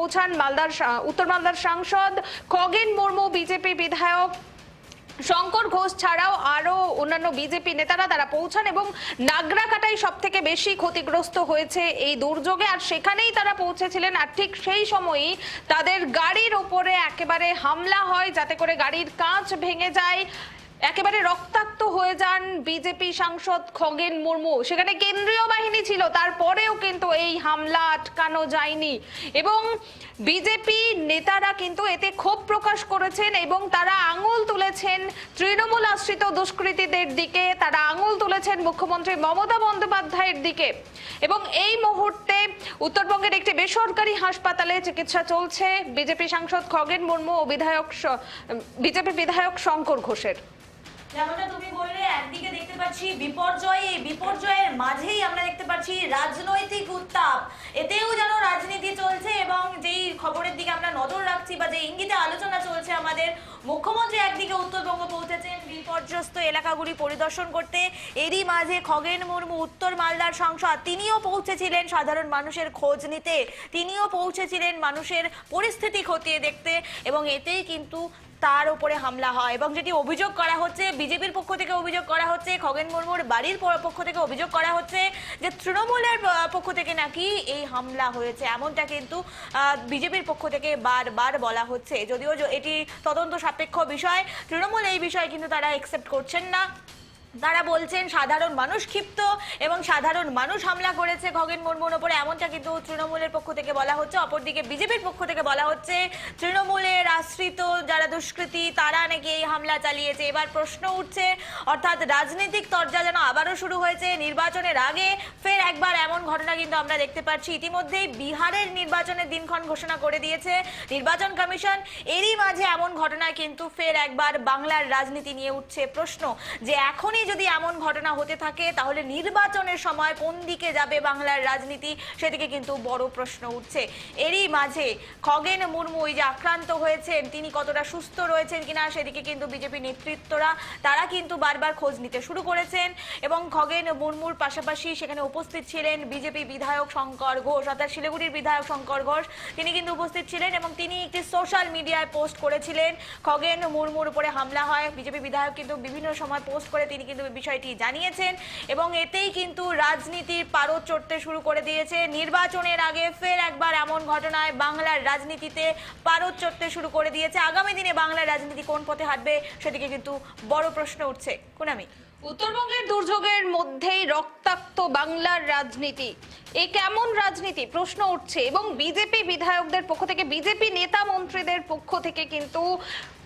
পৌঁছান মালদার উত্তর মালদার সাংসদ খগেন মুর্মু, বিজেপি বিধায়ক শঙ্কর ঘোষ ছাড়াও আরও অন্যান্য বিজেপি নেতারা তারা পৌঁছান এবং নাগরাকাটাই সব থেকে বেশি ক্ষতিগ্রস্ত হয়েছে এই দুর্যোগে। আর সেখানেই তারা পৌঁছেছিলেন আর ঠিক সেই সময়ই তাদের গাড়ির ওপরে একেবারে হামলা হয়, যাতে করে গাড়ির কাঁচ ভেঙে যায়। একেবারে রক্তাক্ত হয়ে যান বিজেপি সাংসদ খগেন মুর্মু। সেখানে কেন্দ্রীয় বাহিনী ছিল, তারপরেও কিন্তু এই হামলা আটকানো যায়নি। এবং বিজেপি নেতারা কিন্তু এতে ক্ষোভ প্রকাশ করেছেন এবং তারা আঙুল তুলেছেন তৃণমূল আশ্রিত দুষ্কৃতীদের দিকে, তারা আঙুল তুলেছেন মুখ্যমন্ত্রী মমতা বন্দ্যোপাধ্যায়ের দিকে। এবং এই মুহূর্তে উত্তরবঙ্গের একটি বেসরকারি হাসপাতালে চিকিৎসা চলছে বিজেপি সাংসদ খগেন মুর্মু ও বিধায়ক বিজেপি বিধায়ক শঙ্কর ঘোষের। যেমনটা তুমি বললে, একদিকে দেখতে পাচ্ছি বিপর্যয় বিপর্যয়ের মাঝেই আমরা দেখতে পাচ্ছি রাজনৈতিক উত্তাপ। এতেও যেন রাজনীতি চলছে এবং যেই খবরের দিকে আমরা নজর রাখছি বা যে ইঙ্গিতে আলোচনা চলছে, আমাদের মুখ্যমন্ত্রী একদিকে উত্তরবঙ্গ পৌঁছেছেন বিপর্যস্ত এলাকাগুলি পরিদর্শন করতে। এরই মাঝে খগেন মুর্মু উত্তর মালদার সংসদ, তিনিও পৌঁছেছিলেন সাধারণ মানুষের খোঁজ নিতে। তিনিও পৌঁছেছিলেন মানুষের পরিস্থিতি খতিয়ে দেখতে এবং এতেই কিন্তু তার উপরে হামলা হয় এবং যেটি অভিযোগ করা হচ্ছে, বিজেপির পক্ষ থেকে অভিযোগ করা হচ্ছে, খগেন মুর্মুর বাড়ির পক্ষ থেকে অভিযোগ করা হচ্ছে যে তৃণমূলের পক্ষ থেকে নাকি এই হামলা হয়েছে। এমনটা কিন্তু বিজেপির পক্ষ থেকে বারবার বলা হচ্ছে। যদিও এটি তদন্ত সাপেক্ষ বিষয়, তৃণমূল এই বিষয়ে কিন্তু তারা একসেপ্ট করছেন না। তারা বলছেন, সাধারণ মানুষ ক্ষিপ্ত এবং সাধারণ মানুষ হামলা করেছে খগেন মুর্মুর ওপরে। এমনটা কিন্তু তৃণমূলের পক্ষ থেকে বলা হচ্ছে। অপরদিকে বিজেপির পক্ষ থেকে বলা হচ্ছে, তৃণমূলের আশ্রিত যারা দুষ্কৃতী, তারা নাকি এই হামলা চালিয়েছে। এবার প্রশ্ন উঠছে, অর্থাৎ রাজনৈতিক তরজা যেন আবারও শুরু হয়েছে। নির্বাচনের আগে ফের একবার এমন ঘটনা কিন্তু আমরা দেখতে পাচ্ছি। ইতিমধ্যেই বিহারের নির্বাচনের দিনক্ষণ ঘোষণা করে দিয়েছে নির্বাচন কমিশন। এরই মাঝে এমন ঘটনায় কিন্তু ফের একবার বাংলার রাজনীতি নিয়ে উঠছে প্রশ্ন যে, এখনই যদি এমন ঘটনা হতে থাকে, তাহলে নির্বাচনের সময় কোন দিকে যাবে বাংলার রাজনীতি? সেদিকে কিন্তু বড় প্রশ্ন উঠছে। এরই মাঝে খগেন মুর্মু যে আক্রান্ত হয়েছেন, তিনি কতটা সুস্থ রয়েছেন কিনা সেদিকে কিন্তু বিজেপি নেতৃত্বরা, তারা কিন্তু বারবার খোঁজ নিতে শুরু করেছেন এবং খগেন মুর্মুর পাশাপাশি সেখানে উপস্থিত ছিলেন বিজেপি বিধায়ক শঙ্কর ঘোষ, অর্থাৎ শিলিগুড়ির বিধায়ক শঙ্কর ঘোষ। তিনি কিন্তু উপস্থিত ছিলেন এবং তিনি একটি সোশ্যাল মিডিয়ায় পোস্ট করেছিলেন। খগেন মুর্মুর উপরে হামলা হয়, বিজেপি বিধায়ক কিন্তু বিভিন্ন সময় পোস্ট করে তিনি কিন্তু বিষয়টি জানিয়েছেন এবং এতেই কিন্তু রাজনীতির পারদ চড়তে শুরু করে দিয়েছে। নির্বাচনের আগে ফের একবার এমন ঘটনায় বাংলার রাজনীতিতে পারদ চড়তে শুরু করে দিয়েছে। আগামী দিনে বাংলার রাজনীতি কোন পথে হাঁটবে সেদিকে কিন্তু বড় প্রশ্ন উঠছে। কোনামি। উত্তরবঙ্গের দুর্যোগের মধ্যেই রক্তাক্ত বাংলার রাজনীতি। এ কেমন রাজনীতি? প্রশ্ন উঠছে এবং বিজেপি বিধায়কদের পক্ষ থেকে, বিজেপি নেতা মন্ত্রীদের পক্ষ থেকে কিন্তু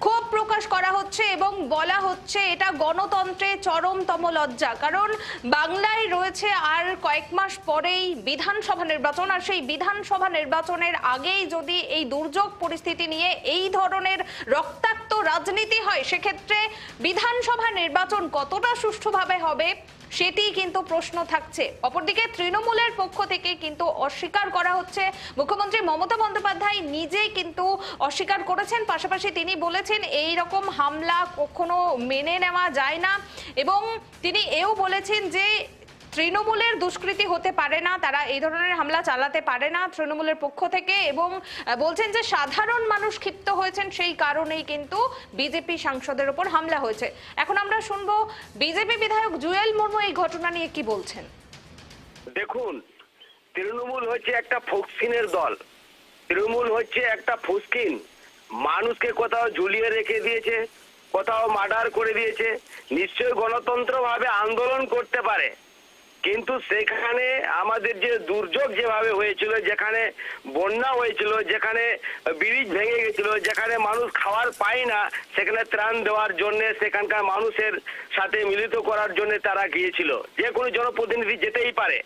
ক্ষোভ প্রকাশ করা হচ্ছে এবং বলা হচ্ছে এটা গণতন্ত্রে চরমতম লজ্জা। কারণ বাংলায় রয়েছে আর কয়েক মাস পরেই বিধানসভা নির্বাচন, আর সেই বিধানসভা নির্বাচনের আগেই যদি এই দুর্যোগ পরিস্থিতি নিয়ে এই ধরনের রক্তাক্ত রাজনীতি হয়, সেক্ষেত্রে বিধানসভা নির্বাচন কতটা সুষ্ঠুভাবে হবে সেটি কিন্তু প্রশ্ন থাকছে। অপরদিকে তৃণমূলের পক্ষ থেকে কিন্তু অস্বীকার করা হচ্ছে। মুখ্যমন্ত্রী মমতা বন্দ্যোপাধ্যায় নিজেই কিন্তু অস্বীকার করেছেন। পাশাপাশি তিনি বলেছেন, এই রকম হামলা কখনো মেনে নেওয়া যায় না। এবং তিনি এও বলেছেন যে তৃণমূলের দুষ্কৃতি হতে পারে না, তারা এই ধরনের হামলা চালাতে পারে না তৃণমূলের পক্ষ থেকে এবং বলছেন যে সাধারণ মানুষ ক্ষিপ্ত হয়েছেন সেই কারণেই কিন্তু বিজেপি সাংসদের উপর হামলা হয়েছে। এখন আমরা শুনব বিজেপি বিধায়ক জুয়েল মুর্মু এই ঘটনা নিয়ে কি বলছেন। দেখুন, তৃণমূল হচ্ছে একটা ফোকসিনের দল। তৃণমূল হচ্ছে একটা ফুসকিন। মানুষকে কোথাও ঝুলিয়ে রেখে দিয়েছে, কোথাও মার্ডার করে দিয়েছে, নিশ্চয়ই গণতন্ত্র ভাবে আন্দোলন করতে পারে। কিন্তু সেখানে আমাদের যে দুর্যোগ যেভাবে হয়েছিল, যেখানে বন্যা হয়েছিল, যেখানে ব্রিজ ভেঙে গেছিল, যেখানে মানুষ খাবার পায় না, সেখানে ত্রাণ দেওয়ার জন্য, সেখানকার মানুষের সাথে মিলিত করার জন্য তারা গিয়েছিল। যে কোনো জনপ্রতিনিধি যেতেই পারে।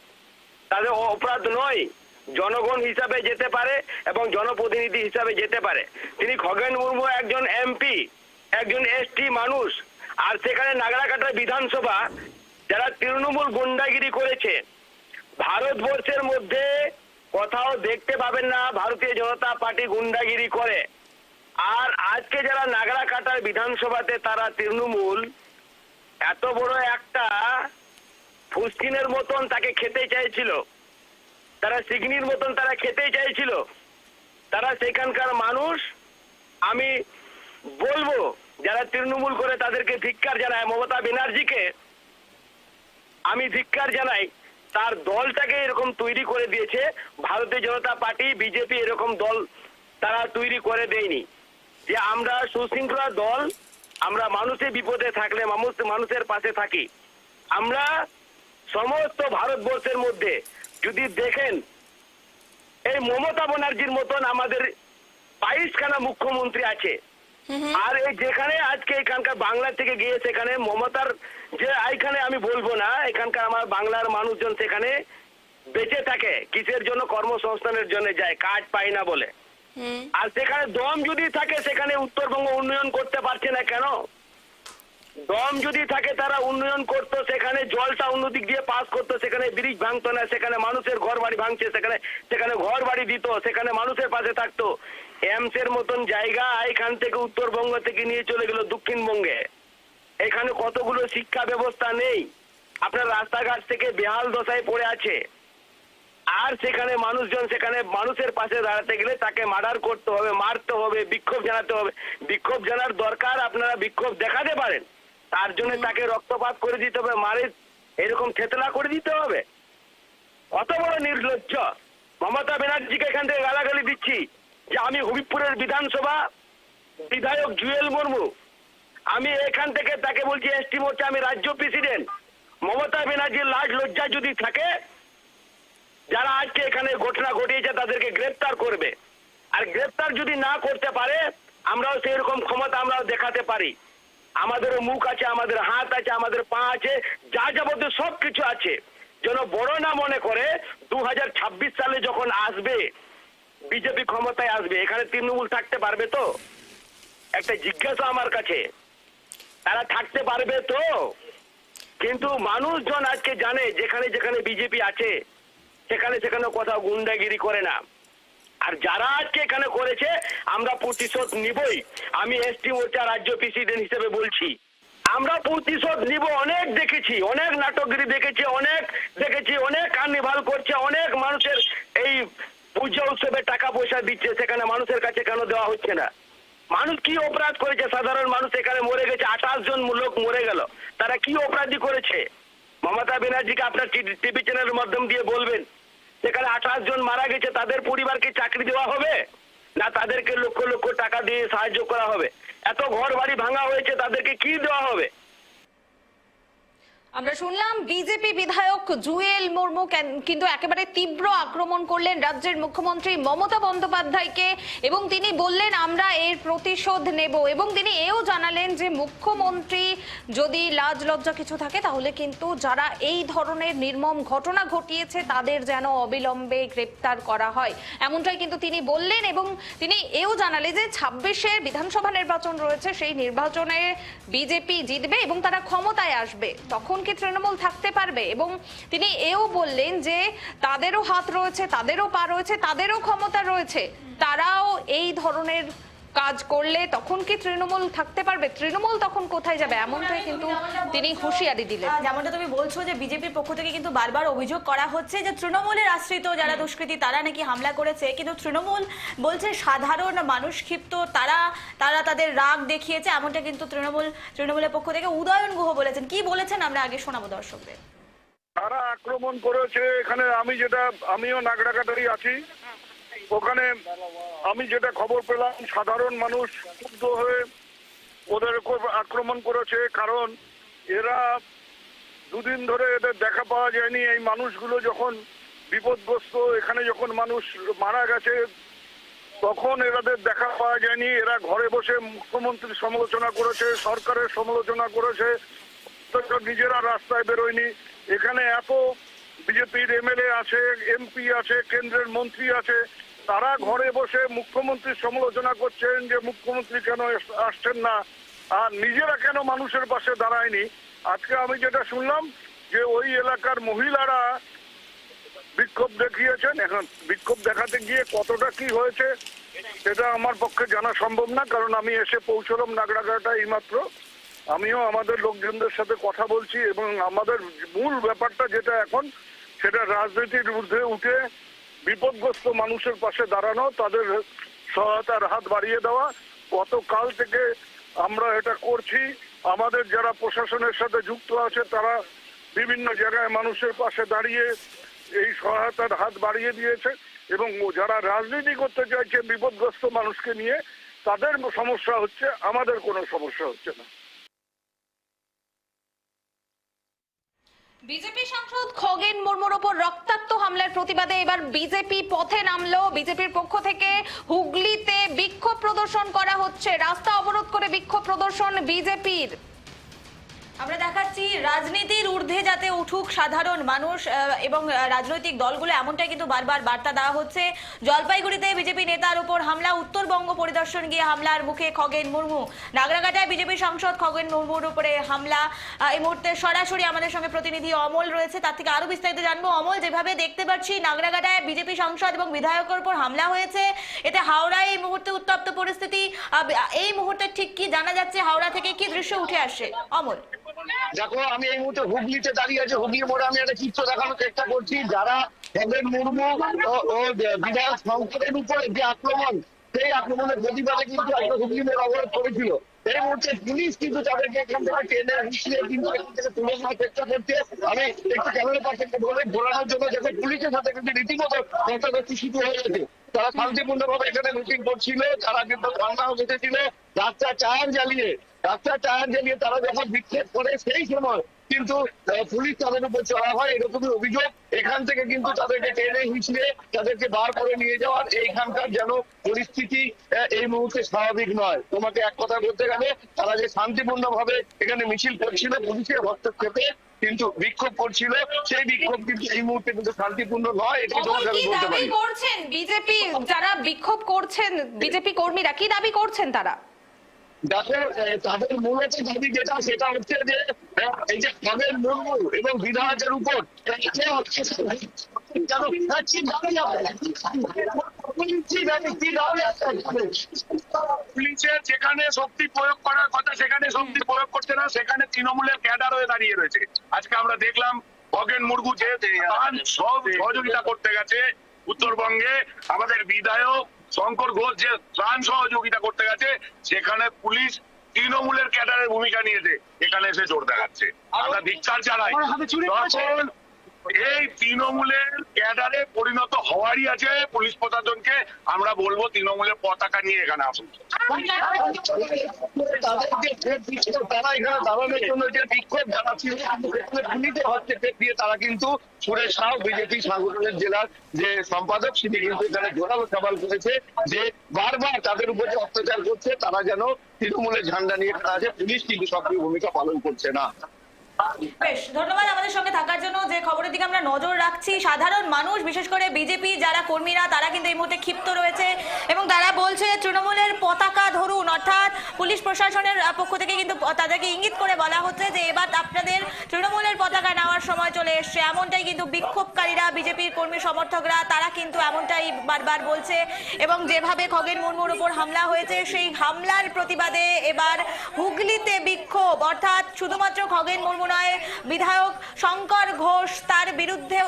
তাদের অপরাধ নয়, জনগণ হিসাবে যেতে পারে এবং জনপ্রতিনিধি হিসাবে যেতে পারে। তিনি খগেন মুর্মু একজন এমপি, একজন এসটি মানুষ, আর সেখানে নাগরাকাটা বিধানসভা যারা তৃণমূল গুন্ডাগিরি করেছে, ভারতবর্ষের মধ্যে কোথাও দেখতে পাবেন না, ভারতীয় জনতা পার্টি গুন্ডাগিরি করে। আর আজকে যারা নাগরা নাগরাকাটার বিধানসভাতে তারা তৃণমূল, এত বড় একটা ফুসকিনের মতন তাকে খেতে চাইছিল। তারা সিগনির মতন তারা খেতে চাইছিল। তারা সেখানকার মানুষ, আমি বলব, যারা তৃণমূল করে তাদেরকে ধিক্কার জানায় মমতা ব্যানার্জিকে আমি ধিক্কার জানাই, তার দলটাকে এরকম তৈরি করে দিয়েছে, ভারতীয় জনতা পার্টি, বিজেপি এরকম দল তারা তৈরি করে দেয়নি। যে আমরা সুশৃঙ্খলা দল, আমরা মানুষের বিপদে থাকলে মানুষ মানুষের পাশে থাকি। আমরা সমস্ত ভারতবর্ষের মধ্যে যদি দেখেন, এই মমতা ব্যানার্জির মতন আমাদের বাইশখানা মুখ্যমন্ত্রী আছে আর এই যেখানে আজকে এখানকার বাংলা থেকে গিয়ে সেখানে মমতার যে এখানে আমি বলব না এখানকার আমার বাংলার মানুষজন সেখানে বেঁচে থাকে কিসের জন্য কর্মসংস্থানের জন্য যায় কাজ পায় না বলে। আর সেখানে দম যদি থাকে সেখানে উত্তরবঙ্গ উন্নয়ন করতে পারছে না কেন? দম যদি থাকে তারা উন্নয়ন করতো, সেখানে জলটা অন্যদিক দিয়ে পাস করতো, সেখানে ব্রিজ ভাঙতো না, সেখানে মানুষের ঘর বাড়ি ভাঙছে, সেখানে সেখানে ঘর বাড়ি দিত, সেখানে মানুষের পাশে থাকতো। এমস এর মতন জায়গা এখান থেকে উত্তরবঙ্গ থেকে নিয়ে চলে গেল দক্ষিণবঙ্গে। এখানে কতগুলো শিক্ষা ব্যবস্থা নেই? আপনার রাস্তাঘাট থেকে বেহাল দশায় পড়ে আছে। আর সেখানে মানুষজন, সেখানে মানুষের পাশে দাঁড়াতে গেলে তাকে মার্ডার করতে হবে, মারতে হবে, বিক্ষোভ জানাতে হবে। বিক্ষোভ জানার দরকার আপনারা বিক্ষোভ দেখাতে পারেন। তার জন্য তাকে রক্তপাত করে দিতে হবে, মারে, এরকম থেতলা করে দিতে হবে। অত বড় নির্লজ্জ। মমতা ব্যানার্জিকে এখান থেকে গালাগালি দিচ্ছি যে আমি হবিবপুরের বিধানসভা বিধায়ক জুয়েল মুর্মু। আমি এখান থেকে তাকে বলছি এসটি মোর্চা, আমি রাজ্য প্রেসিডেন্ট। মমতা ব্যানার্জির লাজ লজ্জা যদি থাকে, যারা আজকে এখানে ঘটনা ঘটিয়েছে, তাদেরকে গ্রেপ্তার করবে। আর গ্রেপ্তার যদি না করতে পারে, আমরাও সেই রকম ক্ষমতা আমরাও দেখাতে পারি। আমাদেরও মুখ আছে, আমাদের হাত আছে, আমাদের পা আছে, যা যাবতীয় সব কিছু আছে। যেন বড় না মনে করে দু হাজার ছাব্বিশ সালে যখন আসবে, বিজেপি ক্ষমতায় আসবে, এখানে তৃণমূল থাকতে পারবে তো? একটা জিজ্ঞাসা আমার কাছে, তারা থাকতে পারবে তো? কিন্তু মানুষজন আজকে জানে, যেখানে যেখানে বিজেপি আছে, সেখানে সেখানে কোথাও গুন্ডাগিরি করে না। আর যারা আজকে এখানে করেছে, আমরা প্রতিশোধ নিবই। আমি এসটি মোর্চা রাজ্য প্রেসিডেন্ট হিসেবে বলছি। আমরা প্রতিশোধ নিব, অনেক দেখেছি, অনেক নাটকগিরি দেখেছি, অনেক দেখেছি, অনেক কার্নিভাল করছে, অনেক মানুষের এই পূজা উৎসবে টাকা পয়সা দিচ্ছে, সেখানে মানুষের কাছে কেন দেওয়া হচ্ছে না? মানুষ কি অপরাধ করেছে? সাধারণ মানুষ এখানে মরে গেছে, আঠাশ জন লোক মরে গেল। তারা কি অপরাধী করেছে? মমতা ব্যানার্জিকে আপনার টিভি চ্যানেলের মাধ্যম দিয়ে বলবেন। সেখানে আঠাশ জন মারা গেছে, তাদের পরিবারকে চাকরি দেওয়া হবে? না তাদেরকে লক্ষ লক্ষ টাকা দিয়ে সাহায্য করা হবে? এত ঘর বাড়ি ভাঙা হয়েছে, তাদেরকে কি দেওয়া হবে? আমরা শুনলাম বিজেপি বিধায়ক জুয়েল মুর্মু কেন- কিন্তু একেবারে তীব্র আক্রমণ করলেন রাজ্যের মুখ্যমন্ত্রী মমতা বন্দ্যোপাধ্যায়কে এবং তিনি বললেন, আমরা এর প্রতিশোধ নেব। এবং তিনি এও জানালেন যে, মুখ্যমন্ত্রী যদি লাজ লজ্জা কিছু থাকে, তাহলে কিন্তু যারা এই ধরনের নির্মম ঘটনা ঘটিয়েছে, তাদের যেন অবিলম্বে গ্রেপ্তার করা হয়। এমনটাই কিন্তু তিনি বললেন এবং তিনি এও জানালেন যে, ছাব্বিশে বিধানসভা নির্বাচন রয়েছে, সেই নির্বাচনে বিজেপি জিতবে এবং তারা ক্ষমতায় আসবে। তখন কি তৃণমূল থাকতে পারবে এবং তিনি এও বললেন যে তাদেরও হাত রয়েছে, তাদেরও পা রয়েছে, তাদেরও ক্ষমতা রয়েছে। তারাও এই ধরনের কাজ করলে তখন কি তৃণমূল থাকতে পারবে? তৃণমূল তখন কোথায় যাবে? এমনটাই কিন্তু তিনি হুঁশিয়ারি দিলেন। যেমনটা তুমি বলছো যে বিজেপির পক্ষ থেকে কিন্তু বারবার অভিযোগ করা হচ্ছে যে তৃণমূলের আশ্রিত যারা দুষ্কৃতী তারা নাকি হামলা করেছে। কিন্তু তৃণমূল বলছে সাধারণ মানুষ ক্ষিপ্ত তারা তারা তাদের রাগ দেখিয়েছে। এমনটা কিন্তু তৃণমূল তৃণমূলের পক্ষ থেকে উদয়ন গুহ বলেছেন। কি বলেছেন আমরা আগে শোনাবো দর্শকদের? তারা আক্রমণ করেছে। এখানে আমি যেটা আমিও নাগরাকাটারি আছি। ওখানে আমি যেটা খবর পেলাম, সাধারণ মানুষ ক্ষুব্ধ হয়ে ওদের উপর আক্রমণ করেছে, কারণ এরা দুদিন ধরে এদের দেখা পাওয়া যায়নি। এই মানুষগুলো যখন বিপদগ্রস্ত, এখানে যখন মানুষ মারা গেছে, তখন এরাদের দেখা পাওয়া যায়নি। এরা ঘরে বসে মুখ্যমন্ত্রীর সমালোচনা করেছে, সরকারের সমালোচনা করেছে নিজেরা রাস্তায় বেরোয়নি। এখানে এত বিজেপির এমএলএ আছে, এমপি আছে, কেন্দ্রের মন্ত্রী আছে তারা ঘরে বসে মুখ্যমন্ত্রীর সমালোচনা করছেন যে মুখ্যমন্ত্রী কেন আসছেন না, আর নিজেরা কেন মানুষের পাশে দাঁড়ায়নি? আজকে আমি যেটা শুনলাম যে ওই এলাকার মহিলারা বিক্ষোভ দেখিয়েছেন। এখন বিক্ষোভ দেখাতে গিয়ে কতটা কি হয়েছে সেটা আমার পক্ষে জানা সম্ভব না, কারণ আমি এসে পৌঁছলাম নাগরাঘাটা এইমাত্র। আমিও আমাদের লোকজনদের সাথে কথা বলছি এবং আমাদের মূল ব্যাপারটা যেটা এখন, সেটা রাজনীতির ঊর্ধ্বে উঠে বিপদগ্রস্ত মানুষের পাশে দাঁড়ানো, তাদের সহায়তার হাত বাড়িয়ে দেওয়া। গতকাল থেকে আমরা এটা করছি। আমাদের যারা প্রশাসনের সাথে যুক্ত আছে, তারা বিভিন্ন জায়গায় মানুষের পাশে দাঁড়িয়ে এই সহায়তার হাত বাড়িয়ে দিয়েছে এবং যারা রাজনীতি করতে চাইছে বিপদগ্রস্ত মানুষকে নিয়ে, তাদের সমস্যা হচ্ছে, আমাদের কোনো সমস্যা হচ্ছে না। বিজেপি সাংসদ খগেন মুর্মুর ওপর রক্তাক্ত হামলার প্রতিবাদে এবার বিজেপি পথে নামলো। বিজেপির পক্ষ থেকে হুগলিতে বিক্ষোভ প্রদর্শন করা হচ্ছে। রাস্তা অবরোধ করে বিক্ষোভ প্রদর্শন বিজেপির। আমরা দেখাচ্ছি রাজনীতির ঊর্ধ্বে যাতে উঠুক সাধারণ মানুষ এবং রাজনৈতিক দলগুলো এমনটাই কিন্তু বারবার বার্তা দেওয়া হচ্ছে। জলপাইগুড়িতে বিজেপি নেতার উপর হামলা, উত্তরবঙ্গ পরিদর্শন গিয়ে হামলার মুখে খগেন মুর্মু। নাগরাকাটায় বিজেপি সাংসদ খগেন মুর্মুর উপরে হামলা। এই মুহূর্তে সরাসরি আমাদের সঙ্গে প্রতিনিধি অমল রয়েছে। তার থেকে আরও বিস্তারিত জানব। অমল, যেভাবে দেখতে পাচ্ছি, নাগরাকাটায় বিজেপি সাংসদ এবং বিধায়কের উপর হামলা হয়েছে। এতে হাওড়ায় এই মুহূর্তে উত্তপ্ত পরিস্থিতি। এই মুহূর্তে ঠিক কি জানা যাচ্ছে? হাওড়া থেকে কি দৃশ্য উঠে আসে? অমল। দেখো, আমি এই মুহূর্তে হুগলিতে দাঁড়িয়ে আছি। হুগলির মোড়ে আমি একটা চিত্র দেখানোর চেষ্টা করছি। যারা হেমেন মুর্মু ও বিধায়ক সংসদের উপরে যে আক্রমণ, সেই আক্রমণের প্রতিবাদে কিন্তু একটা হুগলি মোড় অবরোধ করেছিল। এই মুহূর্তে পুলিশ কিন্তু তাদেরকে এখান থেকে টেনে হিসেবে কিন্তু এখান থেকে তুলে নেওয়ার চেষ্টা করছে। আমি একটু ক্যামেরা পাশে বলে ঘোরানোর জন্য যাতে পুলিশের সাথে কিন্তু রীতিমতো কন্ট্রাভার্সি শুরু হয়ে গেছে তারা শান্তিপূর্ণ ভাবে এখানে মিটিং করছিল, তারা কিন্তু ঠান্ডাও বসেছিল রাস্তা টায়ার জ্বালিয়ে রাস্তা টায়ার জ্বালিয়ে তারা যখন বিক্ষেপ করে সেই সময় কিন্তু পুলিশ তাদের উপর চড়া হয়, এরকমই অভিযোগ। এখান থেকে কিন্তু তাদেরকে টেনে হিঁচড়ে তাদেরকে বার করে নিয়ে যাওয়ার এইখানকার যেন পরিস্থিতি এই মুহূর্তে স্বাভাবিক নয়। তোমাকে এক কথা বলতে গেলে, তারা যে শান্তিপূর্ণ ভাবে এখানে মিছিল করছিল, পুলিশের হস্তক্ষেপে কিন্তু বিক্ষোভ করছিল। সেই বিক্ষোভ কিন্তু এই মুহূর্তে কিন্তু শান্তিপূর্ণ নয় অমল তোমাকে কি বলতে দাবি পারি করছেন? বিজেপি যারা বিক্ষোভ করছেন বিজেপি কর্মীরা কি দাবি করছেন তারা? তাদের মূলত দাবি যেটা সেটা হচ্ছে যে এই যে তাদের মুর্মু এবং বিধায়কের উপর এই পুলিশের যেখানে শক্তি প্রয়োগ করার কথা সেখানে শক্তি প্রয়োগ করছে না সেখানে তৃণমূলের ক্যাডার হয়ে দাঁড়িয়ে রয়েছে। আজকে আমরা দেখলাম খগেন যে সব সহযোগিতা করতে গেছে উত্তরবঙ্গে। আমাদের বিধায়ক শঙ্কর ঘোষ যে ত্রাণ সহযোগিতা করতে গেছে সেখানে পুলিশ তৃণমূলের ক্যাডারের ভূমিকা নিয়েছে। এখানে এসে জোর দেখাচ্ছে। আমরা ধিক্কার চালাই এই তৃণমূলের ক্যাডারে পরিণত হওয়ারই আছে পুলিশ প্রশাসনকে আমরা বলব তৃণমূলের পতাকা নিয়ে এখানে আসুন। তারা কিন্তু সুরেশ সাউ বিজেপি সাংগঠনিক জেলার যে সম্পাদক তিনি কিন্তু এখানে জোরালো সবাল করেছে যে বারবার তাদের উপর যে অত্যাচার করছে তারা যেন তৃণমূলের ঝান্ডা নিয়ে খাড়া আছে, পুলিশ কিন্তু সক্রিয় ভূমিকা পালন করছে না। বেশ, ধন্যবাদ আমাদের সঙ্গে থাকার জন্য। যে খবরের দিকে আমরা নজর রাখছি, সাধারণ মানুষ, বিশেষ করে বিজেপি যারা কর্মীরা, তারা কিন্তু এই মুহূর্তে ক্ষিপ্ত রয়েছে এবং তারা বলছে তৃণমূলের পতাকা ধরুন, অর্থাৎ পুলিশ প্রশাসনের পক্ষ থেকে কিন্তু তাদেরকে ইঙ্গিত করে বলা হচ্ছে যে এবার আপনাদের তৃণমূলের নেওয়ার সময় চলে এসছে। এমনটাই কিন্তু বিক্ষোভকারীরা, বিজেপির কর্মী সমর্থকরা, তারা কিন্তু এমনটাই বারবার বলছে। এবং যেভাবে খগেন মুর্মুর উপর হামলা হয়েছে, সেই হামলার প্রতিবাদে এবার হুগলিতে বিক্ষোভ। অর্থাৎ শুধুমাত্র খগেন মুর্মু নয়, বিধায়ক শঙ্কর ঘোষ তার বিরুদ্ধে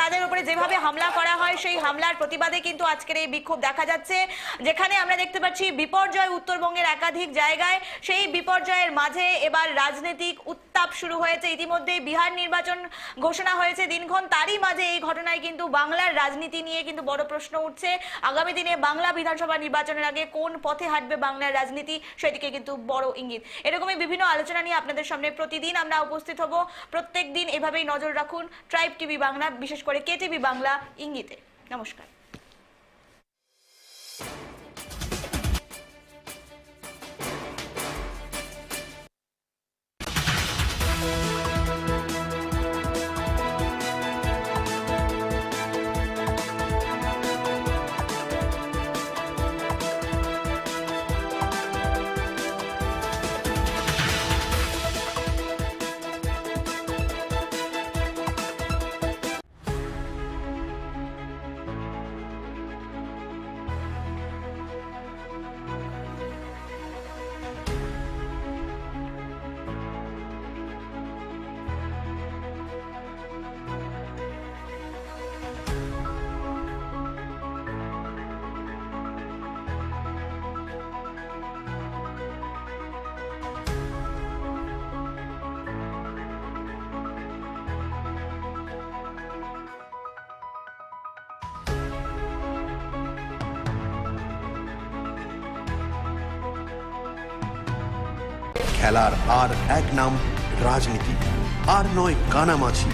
তাদের উপরে যেভাবে হামলা করা হয়, সেই হামলার প্রতিবাদে কিন্তু আজকের এই বিক্ষোভ দেখা যাচ্ছে। যেখানে আমরা দেখতে পাচ্ছি বিপর্যয় উত্তরবঙ্গের একাধিক জায়গায়। সেই বিপর্যয়ের মাঝে এবার রাজনৈতিক উত্তাপ শুরু হয়েছে। ইতিমধ্যে বিহার নির্বাচন ঘোষণা হয়েছে দিনক্ষণ, তারই মাঝে এই ঘটনায় কিন্তু বাংলার রাজনীতি নিয়ে কিন্তু বড় প্রশ্ন উঠছে। আগামী দিনে বাংলা বিধানসভা নির্বাচনের আগে কোন পথে হাঁটবে বাংলার রাজনীতি, সেদিকে কিন্তু বড় ইঙ্গিত। এরকমই বিভিন্ন আলোচনা নিয়ে আপনাদের সামনে প্রতিদিন আমরা উপস্থিত হব। প্রত্যেক দিন এভাবেই নজর রাখুন ট্রাইব টিভি বাংলা, বিশেষ করে কে টিভি বাংলা ইঙ্গিতে। নমস্কার। খেলার আর এক নাম রাজনীতি। আর নয় কানামাছি।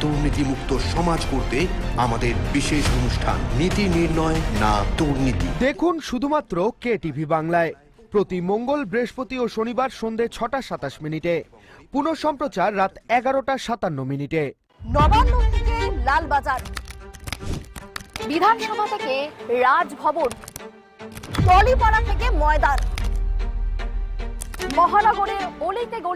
দুর্নীতিমুক্ত সমাজ করতে আমাদের বিশেষ অনুষ্ঠান নীতি নির্ণয় না দুর্নীতি। দেখুন শুধুমাত্র কে টিভি বাংলায়। প্রতি মঙ্গল বৃহস্পতি ও শনিবার সন্ধে ছটা সাতাশ মিনিটে। পুনঃ সম্প্রচার রাত এগারোটা সাতান্ন মিনিটে। নবান্ন থেকে লালবাজার। বিধানসভা থেকে রাজভবন। টলিপাড়া থেকে ময়দান। মহানগরের অলিতে গলি